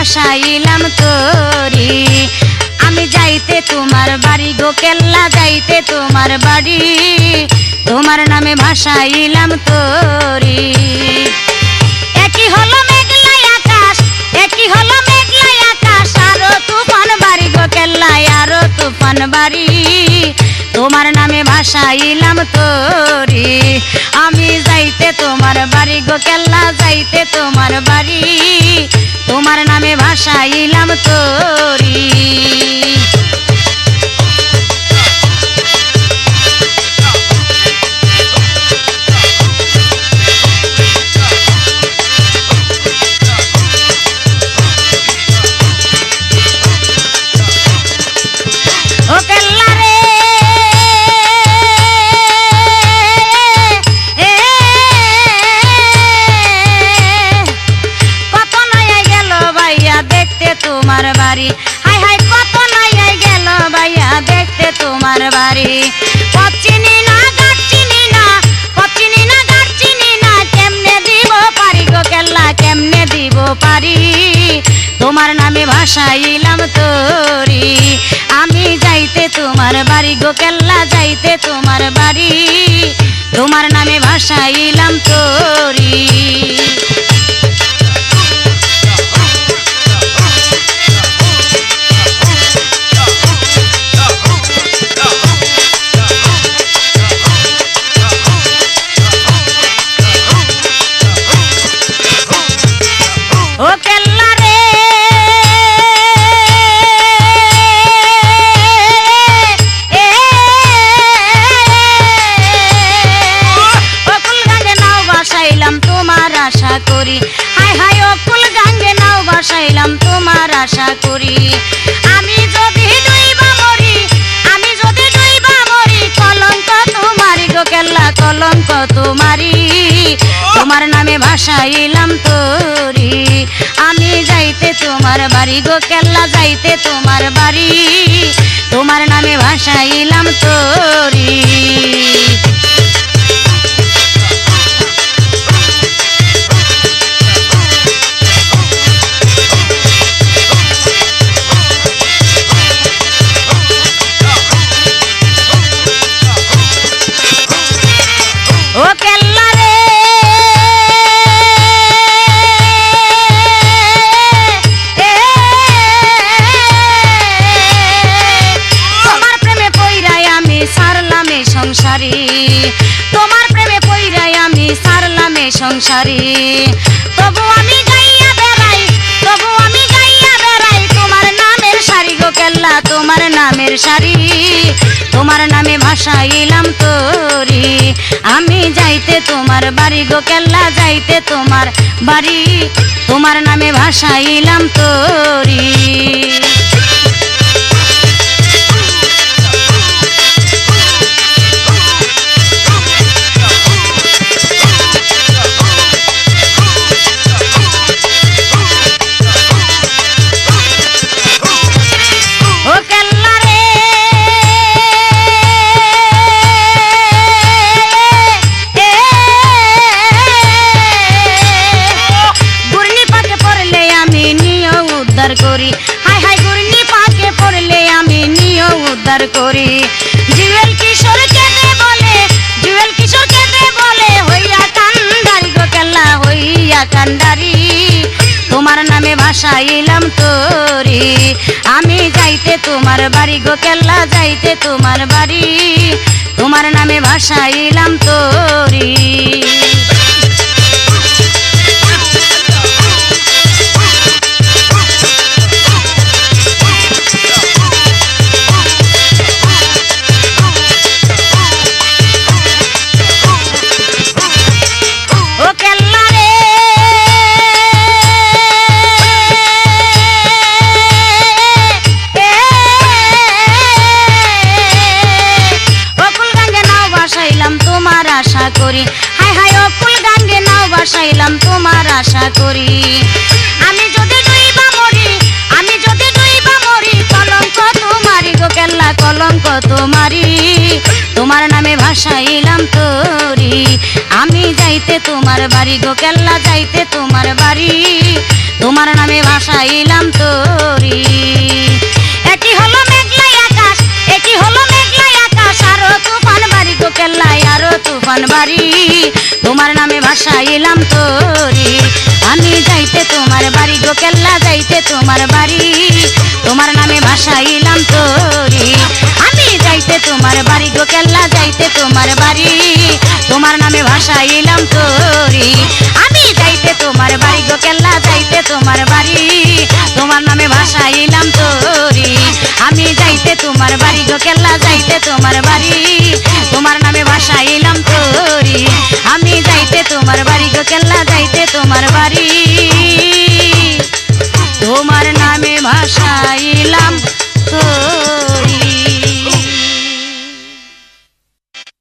ভাসাইলাম তোরি। আমি যাইতে তোমার বাড়ি গো কেল্লা, যাইতে তোমার বাড়ি। তোমার নামে ভাসাইলাম তোরি। একই হলো মেঘলাই আকাশ, একই হলো মেঘলাই আকাশ। আরও তুফান বাড়ি গো কেল্লাই আরও তুফান বাড়ি। তোমার নামে ভাসাইলাম তোরি। আমি যাইতে তোমার বাড়ি গো কেল্লা ভাসাইলাম তোরি দেখতে তোমার বাড়ি। হাই হাই, কত নাইয়া গেল ভাইয়া, দেখতে তোমার বাড়ি। পচিনি না গাছিনি না পচিনি না গাছিনি না, কেমনে দিব পারি গো কেল্লা, কেমনে দিব পারি? তোমার নামে ভাসাইলাম তোরি। আমি যাইতে তোমার বাড়ি গো কেল্লা, যাইতে তোমার বাড়ি। তোমার নামে ভাসাইলাম তোরি। তোমারি তোমার নামে ভাসাইলাম তোরি। আমি যাইতে তোমার বাড়ি গো, কেল্লা যাইতে তোমার বাড়ি। তোমার নামে ভাসাইলাম তোরি। সংসারী। তবু আমি গাইয়া বেড়াই, তবু আমি গাইয়া বেড়াই। তোমার নামের শাড়ি গো কেল্লা, তোমার নামের শাড়ি। তোমার নামে ভাসাইলাম তোরি। আমি যাইতে তোমার বাড়ি গো কেল্লা, যাইতে তোমার বাড়ি। তোমার নামে ভাসাইলাম তোরি। উদ্ধার করি। হাই হাই, ঘূর্ণি পাকে পড়লে আমি নিয় উদ্ধার করি। জুয়েল কিশোর কেঁদে বলে, জুয়েল কিশোর কেঁদে বলে, হইয়া কান্দারি গো কেল্লা হইয়া কান্দারি। তোমার নামে ভাসাইলাম তোরি। আমি যাইতে তোমার বাড়ি গো কেল্লা যাইতে তোমার বাড়ি। তোমার নামে ভাসাইলাম তোরি। করি। আমি যদি ডুইবা মরি, আমি যদি ডুইবা মরি, কলঙ্ক তোমারি গো কেল্লা, কলঙ্ক তোমারি তোমার নামে ভাষা ভাসাইলাম তোরি। আমি যাইতে তোমার বাড়ি গো কেল্লা, যাইতে তোমার বাড়ি। তোমার নামে ভাসাইলাম তোরি। ভাসাইলাম তোরি। আমি যাইতে তোমার বাড়ি গো, কেল্লা যাইতে তোমার বাড়ি। তোমার নামে ভাসাইলাম তোরি। আমি যাইতে তোমার বাড়ি গো, কেল্লা যাইতে তোমার বাড়ি। তোমার নামে ভাসাইলাম তোরি। আমি যাইতে তোমার বাড়ি গো, কেল্লা যাইতে তোমার বাড়ি। তোমার নামে ভাসাইলাম তোরি। আমি যাইতে তোমার বাড়ি গো, কেল্লা যাইতে তোমার বাড়ি